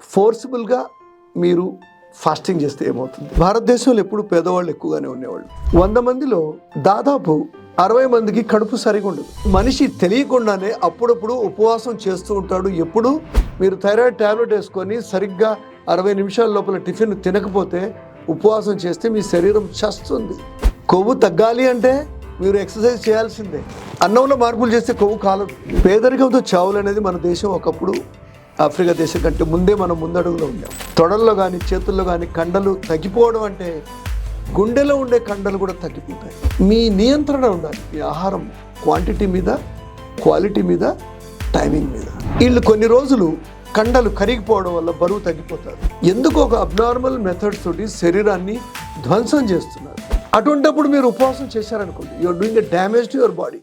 ఫోర్సిబుల్గా మీరు ఫాస్టింగ్ చేస్తే ఏమవుతుంది? భారతదేశంలో ఎప్పుడు పేదవాళ్ళు ఎక్కువగానే ఉండేవాళ్ళు. వంద మందిలో దాదాపు అరవై మందికి కడుపు సరిగా ఉండదు. మనిషి తెలియకుండానే అప్పుడప్పుడు ఉపవాసం చేస్తూ ఉంటాడు. ఎప్పుడు మీరు థైరాయిడ్ టాబ్లెట్ వేసుకొని సరిగ్గా అరవై నిమిషాల లోపల టిఫిన్ తినకపోతే ఉపవాసం చేస్తే మీ శరీరం చస్తుంది. కొవ్వు తగ్గాలి అంటే మీరు ఎక్సర్సైజ్ చేయాల్సిందే. అన్నంలో మార్పులు చేస్తే కొవ్వు కాలదు. పేదరికంతో చావులు అనేది మన దేశం ఒకప్పుడు ఆఫ్రికా దేశం కంటే ముందే మనం ముందడుగులో ఉన్నాం తొడల్లో కానీ చేతుల్లో కానీ కండలు తగ్గిపోవడం అంటే గుండెలో ఉండే కండలు కూడా తగ్గిపోతాయి. మీ నియంత్రణ ఉండాలి. మీ ఆహారం క్వాంటిటీ మీద క్వాలిటీ మీద టైమింగ్ మీద. వీళ్ళు కొన్ని రోజులు కండలు కరిగిపోవడం వల్ల బరువు తగ్గిపోతారు. ఎందుకు ఒక అబ్నార్మల్ మెథడ్స్ తోటి శరీరాన్ని ధ్వంసం చేస్తున్నారు? అటువంటప్పుడు మీరు ఉపవాసం చేశారనుకోండి. You're doing a damage to your body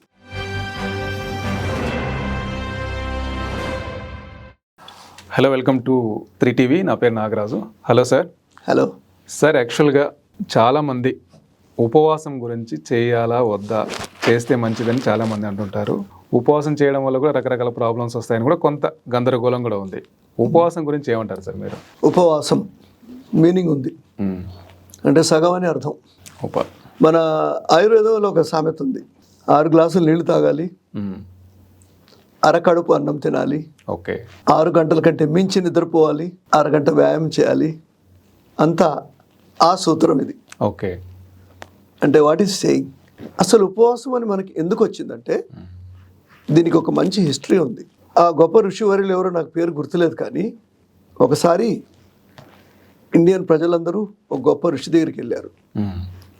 hello welcome to three TV నా పేరు Nagaraju. Hello sir hello sir యాక్చువల్గా చాలామంది ఉపవాసం గురించి చేయాలా వద్దా చేస్తే మంచిదని చాలామంది అంటుంటారు. ఉపవాసం చేయడం వల్ల కూడా రకరకాల ప్రాబ్లమ్స్ వస్తాయని కూడా కొంత గందరగోళం కూడా ఉంది. ఉపవాసం గురించి ఏమంటారు సార్ మీరు? ఉపవాసం మీనింగ్ ఉంది. మ్మ్. అంటే సగం అని అర్థం. ఉప మన ఆయుర్వేదంలో ఒక సామెత ఉంది. ఆరు గ్లాసులు నీళ్ళు తాగాలి. మ్మ్. అరకడుపు అన్నం తినాలి. ఓకే. ఆరు గంటల కంటే మించి నిద్రపోవాలి. అరగంట వ్యాయామం చేయాలి. అంతా ఆ సూత్రం ఇది. ఓకే. అంటే వాట్ ఈస్ సేయింగ్ అసలు ఉపవాసం అని మనకి ఎందుకు వచ్చిందంటే దీనికి ఒక మంచి హిస్టరీ ఉంది. ఆ గొప్ప ఋషివర్యులు ఎవరో నాకు పేరు గుర్తులేదు కానీ ఒకసారి ఇండియన్ ప్రజలందరూ ఒక గొప్ప ఋషి దగ్గరికి వెళ్ళారు.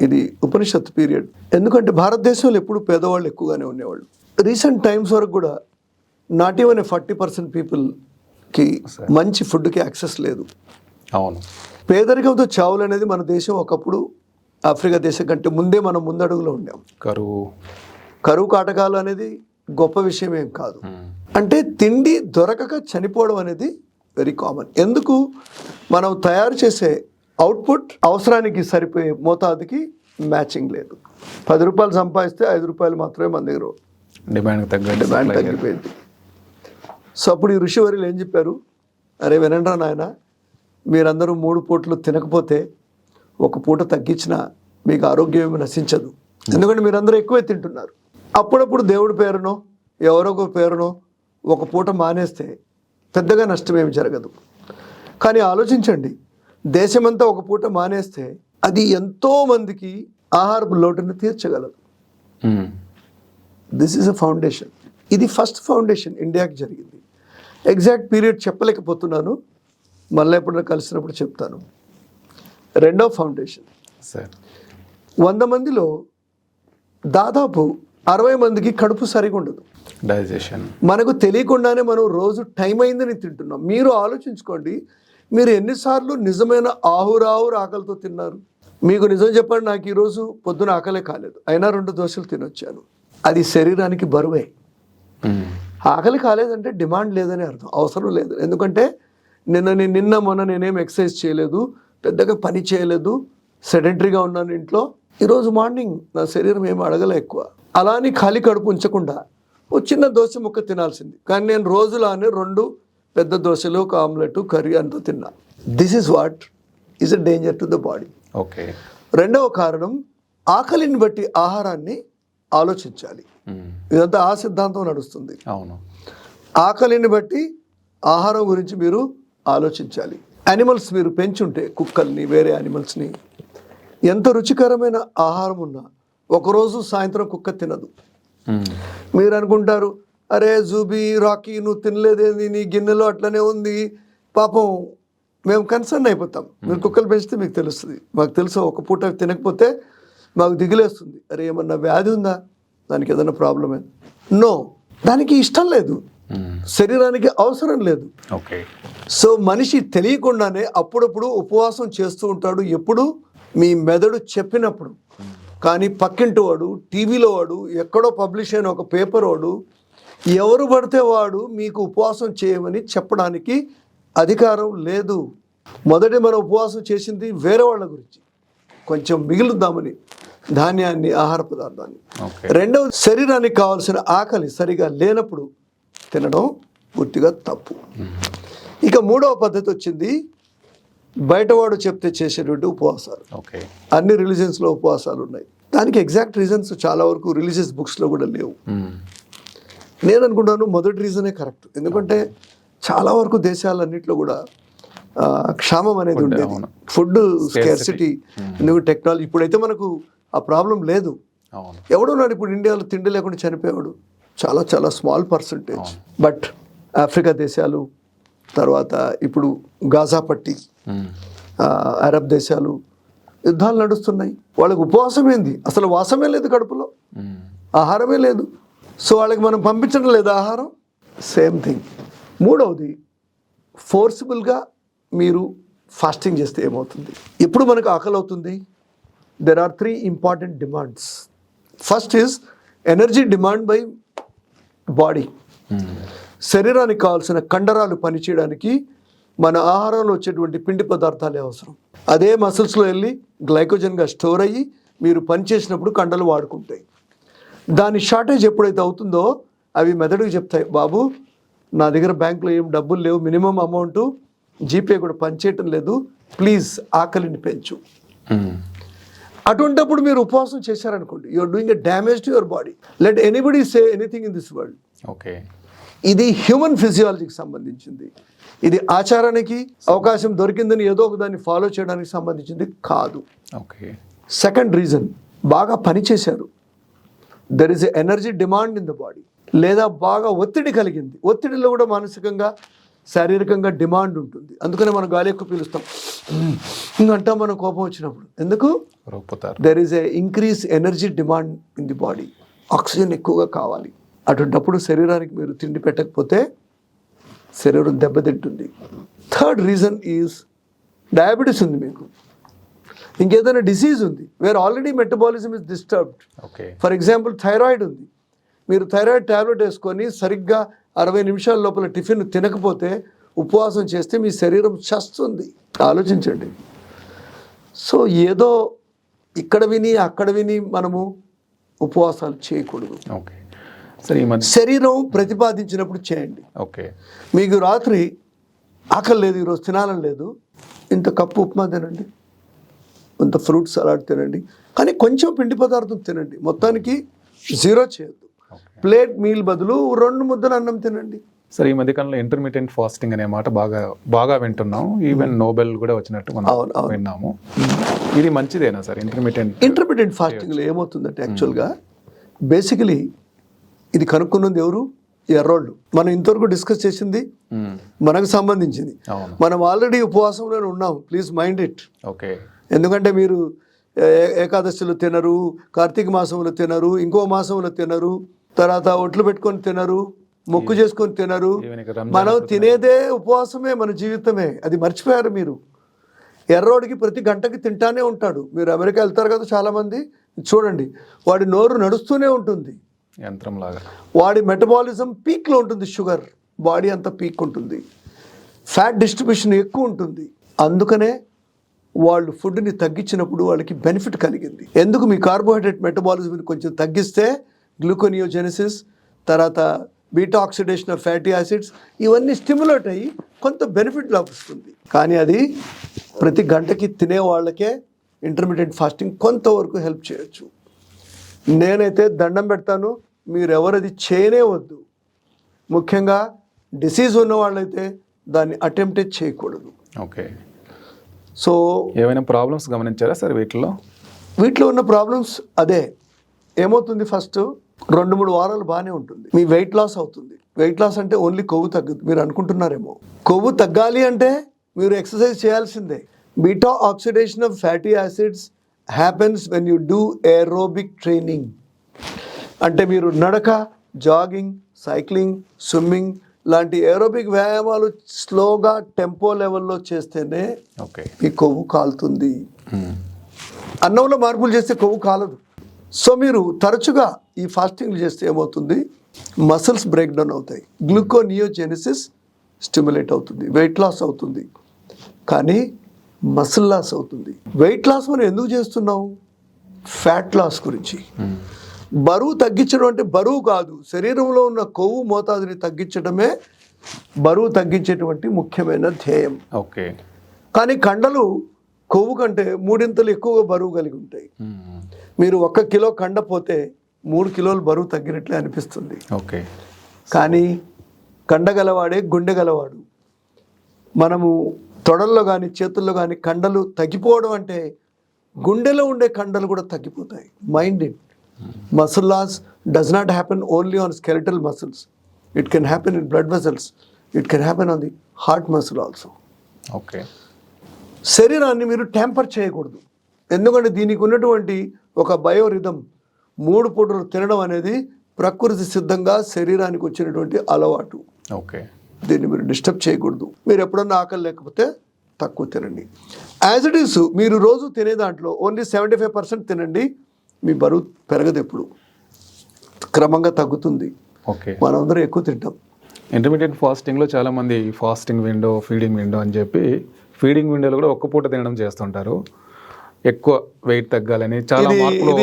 ఇది ఉపనిషత్తు పీరియడ్. ఎందుకంటే భారతదేశంలో ఎప్పుడు పేదవాళ్ళు ఎక్కువగానే ఉండేవాళ్ళు. రీసెంట్ టైమ్స్ వరకు కూడా నాట్ ఈవెన్ ఫార్టీ పర్సెంట్ పీపుల్కి మంచి ఫుడ్కి యాక్సెస్ లేదు. అవును. పేదరికంతో చావులు అనేది మన దేశం ఒకప్పుడు ఆఫ్రికా దేశం కంటే ముందే మనం ముందడుగులో ఉండాం. కరువు. కరువు కాటకాలు అనేది గొప్ప విషయం ఏం కాదు. అంటే తిండి దొరకక చనిపోవడం అనేది వెరీ కామన్ ఎందుకు? మనం తయారు చేసే అవుట్పుట్ అవసరానికి సరిపోయే మోతాదుకి మ్యాచింగ్ లేదు. పది రూపాయలు సంపాదిస్తే ఐదు రూపాయలు మాత్రమే మన దగ్గర డిమాండ్ supply చేయాలి. తగ్గిపోయింది సో అప్పుడు ఈ ఋషివర్యులు ఏం చెప్పారు? అరే వినండ్రా నాయన మీరందరూ మూడు పూటలు తినకపోతే ఒక పూట తగ్గించినా మీకు ఆరోగ్యం నశించదు. ఎందుకంటే మీరందరూ ఎక్కువే తింటున్నారు. అప్పుడప్పుడు దేవుడి పేరునో ఎవరో ఒక పేరునో ఒక పూట మానేస్తే పెద్దగా నష్టం ఏమి జరగదు. కానీ ఆలోచించండి దేశమంతా ఒక పూట మానేస్తే అది ఎంతో మందికి ఆహారపు లోటును తీర్చగలదు. దిస్ ఈజ్ అ ఫౌండేషన్ ఇది ఫస్ట్ ఫౌండేషన్ ఇండియాకి జరిగింది. ఎగ్జాక్ట్ పీరియడ్ చెప్పలేకపోతున్నాను. మళ్ళీ ఎప్పుడైనా కలిసినప్పుడు చెప్తాను. రెండో ఫౌండేషన్. సార్. వంద మందిలో దాదాపు అరవై మందికి కడుపు సరిగా ఉండదు. డైజెషన్. మనకు తెలియకుండానే మనం రోజు టైం అయిందని తింటున్నాం. మీరు ఆలోచించుకోండి మీరు ఎన్నిసార్లు నిజమైన ఆహురాహురు ఆకలితో తిన్నారు? మీకు నిజం చెప్పండి నాకు ఈరోజు పొద్దున ఆకలే కాలేదు. అయినా రెండు దోశలు తినొచ్చాను. అది శరీరానికి బరువే. ఆకలి కాలేదంటే డిమాండ్ లేదని అర్థం అవసరం లేదు. ఎందుకంటే నిన్న నేను నిన్న మొన్న నేనేం ఎక్సర్సైజ్ చేయలేదు పెద్దగా పని చేయలేదు సెడెంటరీగా ఉన్నాను ఇంట్లో. ఈరోజు మార్నింగ్ నా శరీరం ఏం అడగలే ఎక్కువ. అలా అని ఖాళీ కడుపు ఉంచకుండా ఓ చిన్న దోశ ముక్క తినాల్సింది. కానీ నేను రోజులానే రెండు పెద్ద దోశలు ఒక ఆమ్లెట్ కర్రీ అంతా తిన్నా. This is what is a danger to the body okay. రెండవ కారణం ఆకలిని బట్టి ఆహారాన్ని ఆలోచించాలి. ఇదంతా ఆ సిద్ధాంతం నడుస్తుంది. అవును. ఆకలిని బట్టి ఆహారం గురించి మీరు ఆలోచించాలి. యానిమల్స్ మీరు పెంచుంటే కుక్కల్ని వేరే యానిమల్స్ని ఎంత రుచికరమైన ఆహారం ఉన్నా ఒకరోజు సాయంత్రం కుక్క తినదు. మీరు అనుకుంటారు అరే జూబీ రాకీ నువ్వు తినలేదేంది? నీ గిన్నెలో అట్లనే ఉంది. పాపం మేము కన్సర్న్ అయిపోతాం. మీరు కుక్కలు పెంచితే మీకు తెలుస్తుంది. మాకు తెలుసు ఒక పూట తినకపోతే మాకు దిగులేస్తుంది. అరే ఏమన్నా వ్యాధి ఉందా? దానికి ఏదైనా ప్రాబ్లమే నో దానికి ఇష్టం లేదు. మ్మ్. శరీరానికి అవసరం లేదు. ఓకే సో మనిషి తెలియకుండానే అప్పుడప్పుడు ఉపవాసం చేస్తూ ఉంటాడు ఎప్పుడు? మీ మెదడు చెప్పినప్పుడు. కానీ పక్కింటి వాడు టీవీలో వాడు ఎక్కడో పబ్లిష్ అయిన ఒక పేపర్ వాడు ఎవరు పడితే వాడు మీకు ఉపవాసం చేయమని చెప్పడానికి అధికారం లేదు. మొదటి మనం ఉపవాసం చేసింది వేరే వాళ్ళ గురించి. కొంచెం మిగులుద్దామని. ధాన్యాన్ని ఆహార పదార్థాన్ని. రెండవ శరీరానికి కావాల్సిన ఆకలి సరిగా లేనప్పుడు తినడం పూర్తిగా తప్పు. ఇక మూడవ పద్ధతి వచ్చింది బయటవాడు చెప్తే చేసేటువంటి ఉపవాసాలు. అన్ని రిలీజియన్స్లో ఉపవాసాలు ఉన్నాయి. దానికి ఎగ్జాక్ట్ రీజన్స్ చాలా వరకు రిలీజియస్ బుక్స్లో కూడా లేవు. నేను అనుకుంటాను మొదటి రీజనే కరెక్ట్. ఎందుకంటే చాలా వరకు దేశాలన్నింటిలో కూడా క్షామం అనేది ఉండేది. ఫుడ్ స్కేర్సిటీ ఎందుకు టెక్నాలజీ ఇప్పుడైతే మనకు ఆ ప్రాబ్లం లేదు. ఎవడున్నాడు ఇప్పుడు ఇండియాలో తిండి లేకుండా చనిపోయాడు చాలా చాలా స్మాల్ పర్సంటేజ్. బట్ ఆఫ్రికా దేశాలు తర్వాత ఇప్పుడు గాజా పట్టి అరబ్ దేశాలు యుద్ధాలు నడుస్తున్నాయి. వాళ్ళకి ఉపవాసం ఏంది? అసలు వాసమే లేదు కడుపులో. ఆహారమే లేదు. సో వాళ్ళకి మనం పంపించడం లేదు ఆహారం. Same thing. మూడవది ఫోర్సిబుల్గా మీరు ఫాస్టింగ్ చేస్తే ఏమవుతుంది? ఎప్పుడు మనకు ఆకలి అవుతుంది there are three important demands first is energy demand by body శరీరానికి కావాల్సిన కండరాలు పనిచేయడానికి మన ఆహారంలో వచ్చేటువంటి పిండి పదార్థాలే అవసరం. అదే మసిల్స్లో వెళ్ళి గ్లైకోజన్గా స్టోర్ అయ్యి మీరు పనిచేసినప్పుడు కండలు వాడుకుంటాయి. దాని షార్టేజ్ ఎప్పుడైతే అవుతుందో అవి మెదడుకు చెప్తాయి బాబు నా దగ్గర బ్యాంకులో ఏం డబ్బులు లేవు మినిమం అమౌంట్ జీపే కూడా పనిచేయటం లేదు ప్లీజ్ ఆకలిని పెంచు. అటువంటప్పుడు మీరు ఉపవాసం చేశారనుకోండి you're doing a damage to your body let anybody say anything in this world okay. ఇది హ్యూమన్ ఫిజియాలజీకి సంబంధించింది. ఇది ఆచారానికి అవకాశం దొరికిందని ఏదో ఒక దాన్ని ఫాలో చేయడానికి సంబంధించింది కాదు. ఓకే. సెకండ్ రీజన్ బాగా పనిచేశారు there is energy demand in the body లేదా బాగా ఒత్తిడి కలిగింది. ఒత్తిడిలో కూడా మానసికంగా శారీరకంగా డిమాండ్ ఉంటుంది. అందుకనే మనం గాలి ఎక్కువ పీలుస్తాం. ఇంకంటాం మనం కోపం వచ్చినప్పుడు. ఎందుకు? There is a increase energy demand in the body oxygen ఎక్కువగా కావాలి. అటువంటప్పుడు శరీరానికి మీరు తిండి పెట్టకపోతే శరీరం దెబ్బతింటుంది. థర్డ్ రీజన్ ఈజ్ డయాబెటీస్ ఉంది మీకు. ఇంకేదైనా డిసీజ్ ఉంది. Where already metabolism is disturbed okay for example thyroid ఉంది. మీరు థైరాయిడ్ ట్యాబ్లెట్ వేసుకొని సరిగ్గా అరవై నిమిషాల లోపల టిఫిన్ తినకపోతే ఉపవాసం చేస్తే మీ శరీరం చస్తుంది. ఆలోచించండి. సో ఏదో ఇక్కడ విని అక్కడ విని మనము ఉపవాసాలు చేయకూడదు. ఓకే. శరీరం ప్రతిపాదించినప్పుడు చేయండి. ఓకే. మీకు రాత్రి ఆకలి లేదు ఈరోజు తినాలని లేదు. ఇంత కప్పు ఉప్మా తినండి. ఇంత ఫ్రూట్ సలాడ్ తినండి. కానీ కొంచెం పిండి పదార్థం తినండి. మొత్తానికి జీరో చేయొద్దు. ప్లేట్ మీల్ బదులు రెండు ముద్దలు అన్నం తినండి. సరే ఈ మధ్యకాలంలో ఇంటర్మీడియట్ ఫాస్టింగ్ అనే మాట బాగా బాగా వింటున్నాం. ఈవెన్ నోబెల్ కూడా వచ్చినట్టు మనం. విన్నాము. ఇది మంచిదేనా సార్ ఇంటర్మీడియట్ ఇంటర్మీడియట్ ఫాస్టింగ్లో ఏమవుతుందంటే యాక్చువల్గా బేసికలీ ఇది కనుక్కున్నది ఎవరు? ఎర్రోళ్ళు. మనం ఇంతవరకు డిస్కస్ చేసింది మనకు సంబంధించింది. మనం ఆల్రెడీ ఉపవాసంలోనే ఉన్నాం. Please mind it okay. ఎందుకంటే మీరు ఏకాదశిలో తినరు కార్తీక మాసంలో తినరు ఇంకో మాసంలో తినరు. తర్వాత ఒట్లు పెట్టుకొని తినరు మొక్కు చేసుకొని తినరు. మనం తినేదే ఉపవాసమే మన జీవితమే. అది మర్చిపోయారు మీరు. ఎర్రోడికి ప్రతి గంటకి తింటానే ఉంటాడు. మీరు అమెరికా వెళ్తారు కదా చాలామంది. చూడండి వాడి నోరు నడుస్తూనే ఉంటుంది. యంత్రం లాగా వాడి మెటబాలిజం పీక్లో ఉంటుంది షుగర్. బాడీ అంతా పీక్ ఉంటుంది. ఫ్యాట్ డిస్ట్రిబ్యూషన్ ఎక్కువ ఉంటుంది. అందుకనే వాళ్ళు ఫుడ్ని తగ్గించినప్పుడు వాళ్ళకి బెనిఫిట్ కలిగింది. ఎందుకు? మీ కార్బోహైడ్రేట్ మెటబాలిజంని కొంచెం తగ్గిస్తే గ్లూకోనియోజెనసిస్ తర్వాత beta oxidation of fatty acids ఇవన్నీ స్టిమ్యులేట్ అయ్యి కొంత బెనిఫిట్ లభిస్తుంది. కానీ అది ప్రతి గంటకి తినే వాళ్ళకే ఇంటర్మీడియట్ ఫాస్టింగ్ కొంతవరకు హెల్ప్ చేయొచ్చు. నేనైతే దండం పెడతాను మీరు ఎవరది చేయనే వద్దు. ముఖ్యంగా డిసీజ్ ఉన్న వాళ్ళైతే దాన్ని అటెంప్టే చేయకూడదు. ఓకే. సో ఏమైనా ప్రాబ్లమ్స్ గమనించారా సార్ వీటిలో? వీటిలో ఉన్న ప్రాబ్లమ్స్ అదే. ఏమవుతుంది ఫస్ట్? రెండు మూడు వారాలు బాగానే ఉంటుంది. మీ వెయిట్ లాస్ అవుతుంది. వెయిట్ లాస్ అంటే ఓన్లీ కొవ్వు తగ్గదు మీరు అనుకుంటున్నారేమో. కొవ్వు తగ్గాలి అంటే మీరు ఎక్సర్సైజ్ చేయాల్సిందే. Beta oxidation of fatty acids happens when you do aerobic training అంటే మీరు నడక జాగింగ్ సైక్లింగ్ స్విమ్మింగ్ లాంటి ఏరోబిక్ వ్యాయామాలు స్లోగా టెంపో లెవెల్లో చేస్తేనే ఓకే మీ కొవ్వు కాలుతుంది. అన్నంలో మార్పులు చేస్తే కొవ్వు కాలదు. సో మీరు తరచుగా ఈ ఫాస్టింగ్లు చేస్తే ఏమవుతుంది? మసిల్స్ బ్రేక్ డౌన్ అవుతాయి. గ్లూకోనియోజెనిసిస్ స్టిమ్యులేట్ అవుతుంది. వెయిట్ లాస్ అవుతుంది. కానీ మసిల్ లాస్ అవుతుంది. వెయిట్ లాస్ మనం ఎందుకు చేస్తున్నాం? ఫ్యాట్ లాస్ గురించి. బరువు తగ్గించడం అంటే బరువు కాదు. శరీరంలో ఉన్న కొవ్వు మోతాదుని తగ్గించడమే బరువు తగ్గించేటువంటి ముఖ్యమైన ధ్యేయం. ఓకే. కానీ కండలు కొవ్వు కంటే మూడింతలు ఎక్కువగా బరువు కలిగి ఉంటాయి. మీరు ఒక్క కిలో కండ పోతే మూడు కిలోలు బరువు తగ్గినట్లే అనిపిస్తుంది. ఓకే. కానీ కండగలవాడే గుండె గలవాడు మనము తొడల్లో కానీ చేతుల్లో కానీ కండలు తగ్గిపోవడం అంటే గుండెలో ఉండే కండలు కూడా తగ్గిపోతాయి. Mind it muscle loss does not happen only on skeletal muscles it can happen in blood vessels it can happen on the heart muscle also okay. శరీరాన్ని మీరు ట్యాంపర్ చేయకూడదు. ఎందుకంటే దీనికి ఉన్నటువంటి ఒక బయోరిథం మూడు పూటలు తినడం అనేది ప్రకృతి సిద్ధంగా శరీరానికి వచ్చినటువంటి అలవాటు. ఓకే. దీన్ని మీరు డిస్టర్బ్ చేయకూడదు. మీరు ఎప్పుడన్నా ఆకలి లేకపోతే తక్కువ తినండి. యాజ్ ఇట్ ఈస్ మీరు రోజు తినే దాంట్లో ఓన్లీ సెవెంటీ ఫైవ్ పర్సెంట్ తినండి మీ బరువు పెరగదు ఎప్పుడు. క్రమంగా తగ్గుతుంది. ఓకే. మనందరం ఎక్కువ తింటాం. ఇంటర్మీడియట్ ఫాస్టింగ్లో చాలా మంది ఫాస్టింగ్ విండో ఫీడింగ్ విండో అని చెప్పి ఫీడింగ్ విండోలో కూడా ఒక్క పూట తినడం చేస్తుంటారు. ఎక్కువ వెయిట్ తగ్గాలని చాలా మార్పులు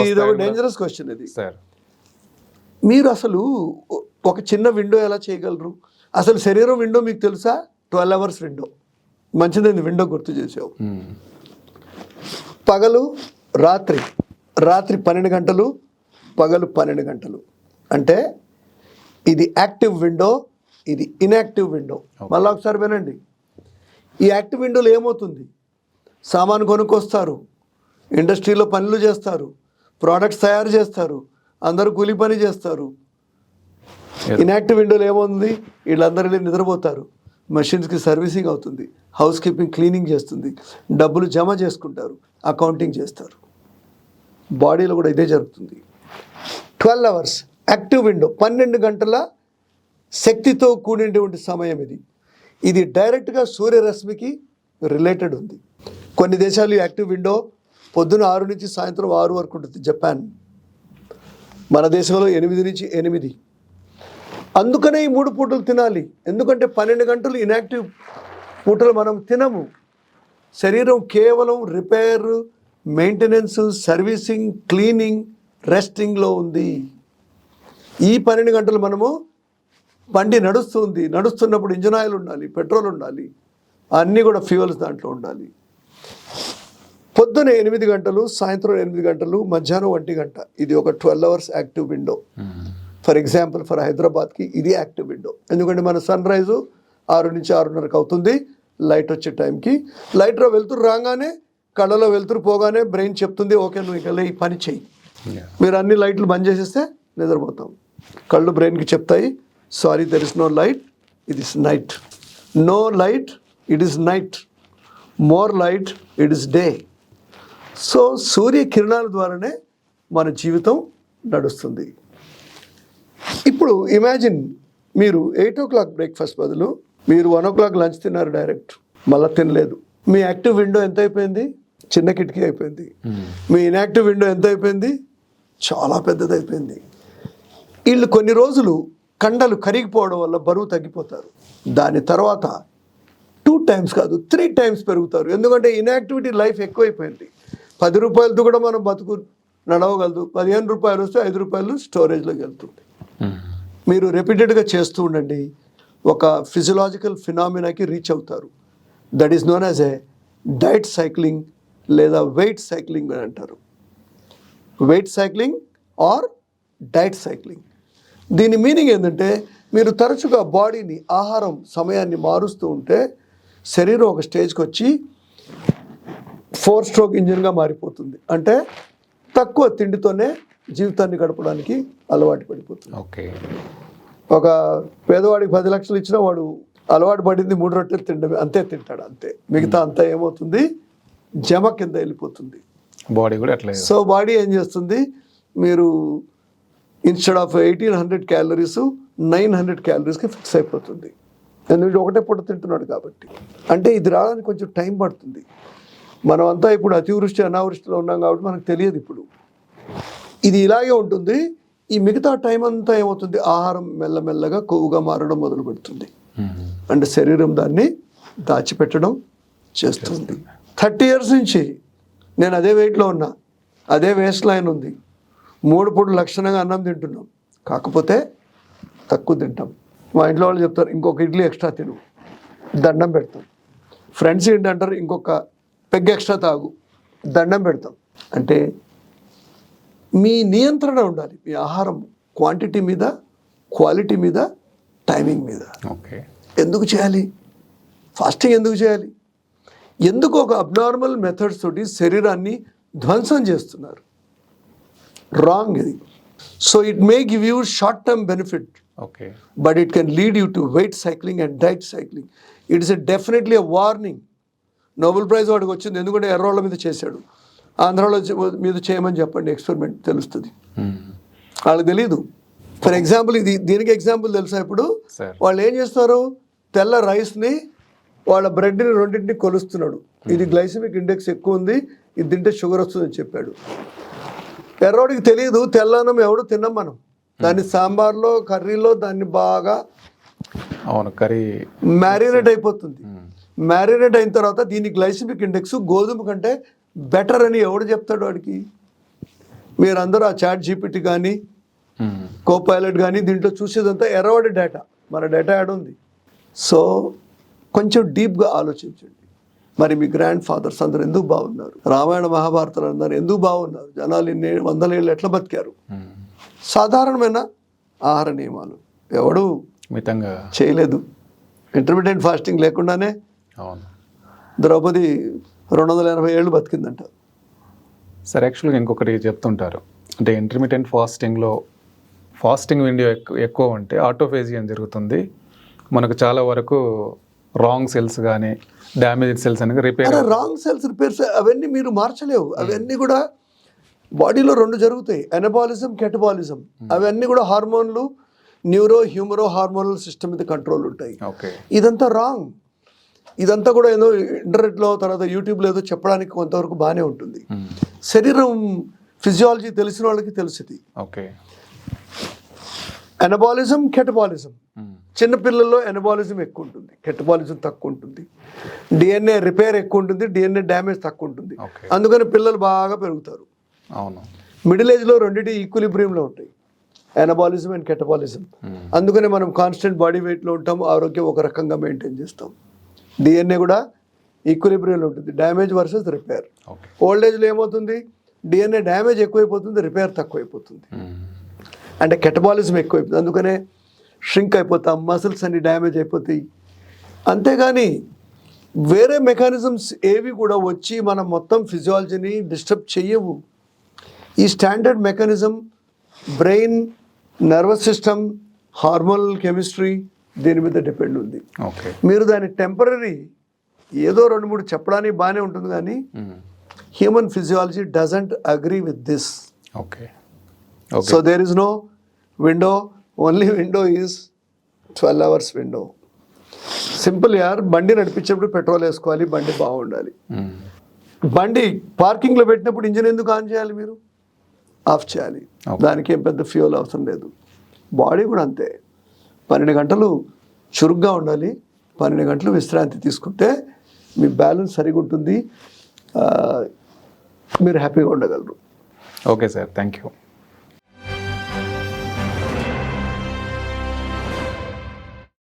డేంజరస్ క్వశ్చన్ ఇది సార్. మీరు అసలు ఒక చిన్న విండో ఎలా చేయగలరు? అసలు శరీరం విండో మీకు తెలుసా? Twelve hours window. మంచిదండి విండో గుర్తు చేసావు. పగలు రాత్రి. రాత్రి పన్నెండు గంటలు పగలు పన్నెండు గంటలు. అంటే ఇది యాక్టివ్ విండో ఇది ఇన్యాక్టివ్ విండో. మళ్ళీ ఒకసారి వినండి. ఈ యాక్టివ్ విండోలో ఏమవుతుంది? సామాను కొనుక్కొస్తారు ఇండస్ట్రీలో పనులు చేస్తారు ప్రోడక్ట్స్ తయారు చేస్తారు అందరూ కూలి పని చేస్తారు. ఇన్యాక్టివ్ విండోలో ఏముంది? వీళ్ళందరూ వెళ్ళి నిద్రపోతారు. మెషిన్స్కి సర్వీసింగ్ అవుతుంది హౌస్ కీపింగ్ క్లీనింగ్ చేస్తుంది డబ్బులు జమ చేసుకుంటారు అకౌంటింగ్ చేస్తారు. బాడీలో కూడా ఇదే జరుగుతుంది. ట్వెల్వ్ అవర్స్ యాక్టివ్ విండో పన్నెండు గంటల శక్తితో కూడినటువంటి సమయం ఇది. ఇది డైరెక్ట్గా సూర్యరశ్మికి రిలేటెడ్ ఉంది. కొన్ని దేశాలు యాక్టివ్ విండో పొద్దున ఆరు నుంచి సాయంత్రం ఆరు వరకు ఉంటుంది. జపాన్ మన దేశంలో ఎనిమిది నుంచి ఎనిమిది. అందుకనే ఈ మూడు పూటలు తినాలి. ఎందుకంటే పన్నెండు గంటలు ఇన్యాక్టివ్ పూటలు మనం తినము. శరీరం కేవలం రిపేర్ మెయింటెనెన్స్ సర్వీసింగ్ క్లీనింగ్ రెస్టింగ్లో ఉంది. ఈ పన్నెండు గంటలు మనము బండి నడుస్తుంది. నడుస్తున్నప్పుడు ఇంజన్ ఆయిల్ ఉండాలి పెట్రోల్ ఉండాలి అన్నీ కూడా ఫ్యూయల్స్ దాంట్లో ఉండాలి. పొద్దున ఎనిమిది గంటలు సాయంత్రం ఎనిమిది గంటలు మధ్యాహ్నం ఒంటి గంట. ఇది ఒక twelve hours active window. For example for హైదరాబాద్కి ఇది యాక్టివ్ విండో. ఎందుకంటే మన సన్ రైజు ఆరు నుంచి ఆరున్నరకు అవుతుంది లైట్ వచ్చే టైంకి. లైట్లో వెళ్తురు రాగానే కళ్ళలో వెళ్తురు పోగానే బ్రెయిన్ చెప్తుంది ఓకే నువ్వు ఇక ఈ పని చెయ్యి. మీరు అన్ని లైట్లు బంద్ చేసేస్తే నిద్రపోతాం. కళ్ళు బ్రెయిన్కి చెప్తాయి sorry there is no light it is night no light it is night more light it is day so సూర్య కిరణాల ద్వారానే మన జీవితం నడుస్తుంది. ఇప్పుడు ఇమాజిన్ మీరు ఎయిట్ ఓ క్లాక్ బ్రేక్ఫాస్ట్ బదులు మీరు వన్ ఓ క్లాక్ లంచ్ తిన్నారు డైరెక్ట్ మళ్ళీ తినలేదు. మీ యాక్టివ్ విండో ఎంత అయిపోయింది? చిన్న కిటికీ అయిపోయింది. మ్మ్. మీ ఇన్యాక్టివ్ విండో ఎంత అయిపోయింది? చాలా పెద్దది అయిపోయింది వీళ్ళు కొన్ని రోజులు కండలు కరిగిపోవడం వల్ల బరువు తగ్గిపోతారు. దాని తర్వాత టూ టైమ్స్ కాదు త్రీ టైమ్స్ పెరుగుతారు. ఎందుకంటే ఇన్యాక్టివిటీ లైఫ్ ఎక్కువైపోయింది. పది రూపాయలతో కూడా మనం బతుకు నడవగలదు. పదిహేను రూపాయలు వస్తే ఐదు రూపాయలు స్టోరేజ్లోకి వెళ్తుంది. మీరు రిపీటెడ్గా చేస్తూ ఉండండి. ఒక ఫిజియలాజికల్ ఫినామినాకి రీచ్ అవుతారు. That is known as a diet cycling లేదా వెయిట్ సైక్లింగ్ అని అంటారు. Weight cycling or diet cycling దీని మీనింగ్ ఏంటంటే మీరు తరచుగా బాడీని ఆహారం సమయాన్ని మారుస్తూ ఉంటే శరీరం ఒక స్టేజ్కి వచ్చి ఫోర్ స్ట్రోక్ ఇంజిన్గా మారిపోతుంది. అంటే తక్కువ తిండితోనే జీవితాన్ని గడపడానికి అలవాటు పడిపోతుంది. ఓకే. ఒక పేదవాడికి పది లక్షలు ఇచ్చినా వాడు అలవాటు పడింది మూడు రొట్టెలు తిండమే అంతే తింటాడు అంతే. మిగతా అంతా ఏమవుతుంది? జమ కింద వెళ్ళిపోతుంది. బాడీ కూడా అట్లా. సో బాడీ ఏం చేస్తుంది? మీరు instead of eighteen hundred calories nine hundred క్యాలరీస్కి fix అయిపోతుంది. ఎందుకంటే ఒకటే పూట తింటున్నాడు కాబట్టి. అంటే ఇది రావడానికి కొంచెం టైం పడుతుంది. మనం అంతా ఇప్పుడు అతివృష్టి అనావృష్టిలో ఉన్నాం కాబట్టి మనకు తెలియదు ఇప్పుడు. ఇది ఇలాగే ఉంటుంది. ఈ మిగతా టైం అంతా ఏమవుతుంది? ఆహారం మెల్లమెల్లగా కొవ్వుగా మారడం మొదలు పెడుతుంది. అంటే శరీరం దాన్ని దాచిపెట్టడం చేస్తుంది. థర్టీ ఇయర్స్ నుంచి నేను అదే వెయిట్లో ఉన్నా. అదే వేస్ట్ లైన్ ఉంది. మూడు పూటలు లక్షణంగా అన్నం తింటున్నాం. కాకపోతే తక్కువ తింటాం. మా ఇంట్లో వాళ్ళు చెప్తారు ఇంకొక ఇడ్లీ ఎక్స్ట్రా తిను. దండం పెడతాం. ఫ్రెండ్స్ ఏంటంటారు ఇంకొక పెగ్ ఎక్స్ట్రా తాగు. దండం పెడతాం. అంటే మీ నియంత్రణ ఉండాలి మీ ఆహారం క్వాంటిటీ మీద క్వాలిటీ మీద టైమింగ్ మీద. ఓకే. ఎందుకు చేయాలి? ఫాస్టింగ్ ఎందుకు చేయాలి? ఎందుకు ఒక అబ్నార్మల్ మెథడ్స్ తోటి శరీరాన్ని ధ్వంసం చేస్తున్నారు? రాంగ్ ఇది so it may give you short term benefit okay but it can lead you to weight cycling and diet cycling. It is a definitely a warning. Nobel prize వాడికి వచ్చింది ఎందుకంటే ఎర్రోళ్ళ మీద చేశాడు. ఆంధ్రాలో మీద చేయమని చెప్పండి ఎక్స్పెరిమెంట్ తెలుస్తుంది. వాళ్ళకి తెలియదు ఫర్ ఎగ్జాంపుల్ ఇది దీనికి ఎగ్జాంపుల్ తెలుసా ఇప్పుడు? వాళ్ళు ఏం చేస్తారు? తెల్ల రైస్ని వాళ్ళ బ్రెడ్ని రెండింటిని కొలుస్తున్నాడు. ఇది గ్లైసమిక్ ఇండెక్స్ ఎక్కువ ఉంది ఇది తింటే షుగర్ వస్తుందని చెప్పాడు. ఎర్రోడికి తెలియదు తెల్లన్నం ఎవడు తిన్నాం మనం. దాన్ని సాంబార్లో కర్రీలో దాన్ని బాగా అవును కర్రీ మ్యారినేట్ అయిపోతుంది. మ్యారినేట్ అయిన తర్వాత దీని గ్లైసమిక్ ఇండెక్స్ గోధుమ కంటే బెటర్ అని ఎవడు చెప్తాడు వాడికి? మీరందరూ ఆ చాట్ జీపీటీ కానీ కో పైలట్ కానీ దీంట్లో చూసేదంతా ఎర్రవాడి డేటా. మన డేటా యాడ్ ఉంది. సో కొంచెం డీప్గా ఆలోచించండి. మరి మీ గ్రాండ్ ఫాదర్స్ అందరూ ఎందుకు బాగున్నారు? రామాయణ మహాభారతాలు అందరూ ఎందుకు బాగున్నారు? జనాలు ఇన్ని వందల ఏళ్ళు ఎట్లా బతికారు? సాధారణమైన ఆహార నియమాలు. ఎవడు మితంగా చేయలేదు. ఇంటర్మీడియట్ ఫాస్టింగ్ లేకుండానే అవును. ద్రౌపది రెండు వందల ఎనభై ఏళ్ళు బతికిందంట. సార్ యాక్చువల్గా ఇంకొకటి చెప్తుంటారు. అంటే ఇంటర్మీడియట్ ఫాస్టింగ్లో ఫాస్టింగ్ విండో ఎక్కువ ఎక్కువ ఉంటే ఆటోఫేజీ అని జరుగుతుంది. మనకు చాలా వరకు రాంగ్ సెల్స్ కానీ డ్యామేజ్ సెల్స్ అనేది రిపేర్ రాంగ్ సెల్స్ రిపేర్స్ అవన్నీ మీరు మార్చలేవు. అవన్నీ కూడా బాడీలో రెండు జరుగుతాయి. ఎనబాలిజం కెటబాలిజం అవన్నీ కూడా హార్మోన్లు న్యూరో హ్యూమరో హార్మోనల్ సిస్టమ్ మీద కంట్రోల్ ఉంటాయి. ఓకే ఇదంతా రాంగ్ ఇదంతా కూడా ఏదో ఇంటర్నెట్లో తర్వాత యూట్యూబ్లో ఏదో చెప్పడానికి కొంతవరకు బాగానే ఉంటుంది. శరీరం ఫిజియాలజీ తెలిసిన వాళ్ళకి తెలుసుది ఓకే ఎనబాలిజం కెటబాలిజం చిన్నపిల్లల్లో ఎనబాలిజం ఎక్కువ ఉంటుంది కెటబాలిజం తక్కువ ఉంటుంది డిఎన్ఏ రిపేర్ ఎక్కువ ఉంటుంది డిఎన్ఏ డ్యామేజ్ తక్కువ ఉంటుంది అందుకని పిల్లలు బాగా పెరుగుతారు. అవును. మిడిల్ ఏజ్లో రెండింటి ఈక్విలిబ్రియంలో ఉంటాయి. ఎనబాలిజం అండ్ కెటబాలిజం అందుకనే మనం కాన్స్టెంట్ బాడీ వెయిట్లో ఉంటాం ఆరోగ్యం ఒక రకంగా మెయింటైన్ చేస్తాం. డిఎన్ఏ కూడా ఈక్విలిబ్రియంలో ఉంటుంది. డ్యామేజ్ వర్సెస్ రిపేర్ ఓల్డ్ ఏజ్లో ఏమవుతుంది? డిఎన్ఏ డ్యామేజ్ ఎక్కువైపోతుంది రిపేర్ తక్కువైపోతుంది. అంటే కెటబాలిజం ఎక్కువైపోతుంది. అందుకనే షింక్ అయిపోతాం మసిల్స్ అన్ని డ్యామేజ్ అయిపోతాయి. అంతేగాని వేరే మెకానిజమ్స్ ఏవి కూడా వచ్చి మన మొత్తం ఫిజియాలజీని డిస్టర్బ్ చెయ్యవు. ఈ standard mechanism brain nervous system hormonal chemistry దీని మీద డిపెండ్ ఉంది. ఓకే. మీరు దాని టెంపరీ ఏదో రెండు మూడు చెప్పడానికి బాగానే ఉంటుంది కానీ human physiology doesn't agree with this okay. So there is no window only window is twelve hours window simple యార్ బండి నడిపించేటప్పుడు పెట్రోల్ వేసుకోవాలి బండి బాగుండాలి. బండి పార్కింగ్లో పెట్టినప్పుడు ఇంజిన్ ఎందుకు ఆన్ చేయాలి మీరు? ఆఫ్ చేయాలి. దానికి ఏం పెద్ద ఫ్యూల్ అవసరం లేదు. బాడీ కూడా అంతే. పన్నెండు గంటలు చురుగ్గా ఉండాలి. పన్నెండు గంటలు విశ్రాంతి తీసుకుంటే మీ బ్యాలెన్స్ సరిగా ఉంటుంది మీరు హ్యాపీగా ఉండగలరు. Okay sir thank you